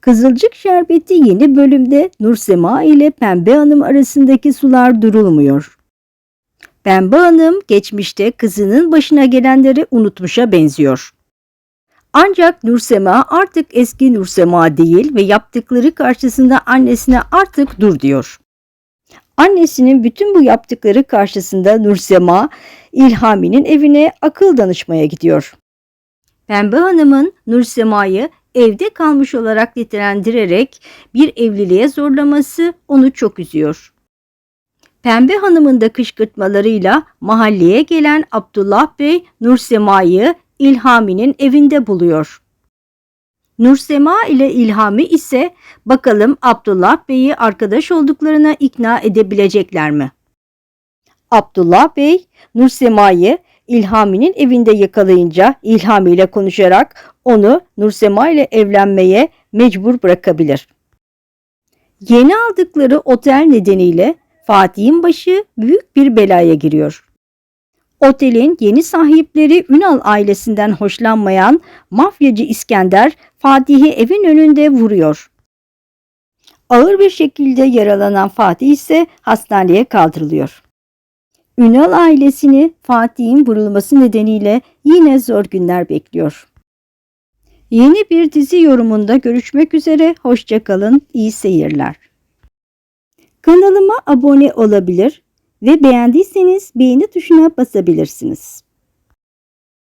Kızılcık Şerbeti yeni bölümde Nursema ile Pembe Hanım arasındaki sular durulmuyor. Pembe Hanım geçmişte kızının başına gelenleri unutmuşa benziyor. Ancak Nursema artık eski Nursema değil ve yaptıkları karşısında annesine artık dur diyor. Annesinin bütün bu yaptıkları karşısında Nursema, İlhami'nin evine akıl danışmaya gidiyor. Pembe Hanım'ın Nursema'yı evde kalmış olarak nitelendirerek bir evliliğe zorlaması onu çok üzüyor. Pembe Hanım'ın da kışkırtmalarıyla mahalleye gelen Abdullah Bey Nursema'yı İlhami'nin evinde buluyor. Nursema ile İlhami ise bakalım Abdullah Bey'i arkadaş olduklarına ikna edebilecekler mi? Abdullah Bey Nursema'yı İlhami'nin evinde yakalayınca İlhami ile konuşarak onu Nursema ile evlenmeye mecbur bırakabilir. Yeni aldıkları otel nedeniyle Fatih'in başı büyük bir belaya giriyor. Otelin yeni sahipleri Ünal ailesinden hoşlanmayan mafyacı İskender Fatih'i evin önünde vuruyor. Ağır bir şekilde yaralanan Fatih ise hastaneye kaldırılıyor. Ünal ailesini Fatih'in vurulması nedeniyle yine zor günler bekliyor. Yeni bir dizi yorumunda görüşmek üzere, hoşçakalın, iyi seyirler. Kanalıma abone olabilir ve beğendiyseniz beğeni tuşuna basabilirsiniz.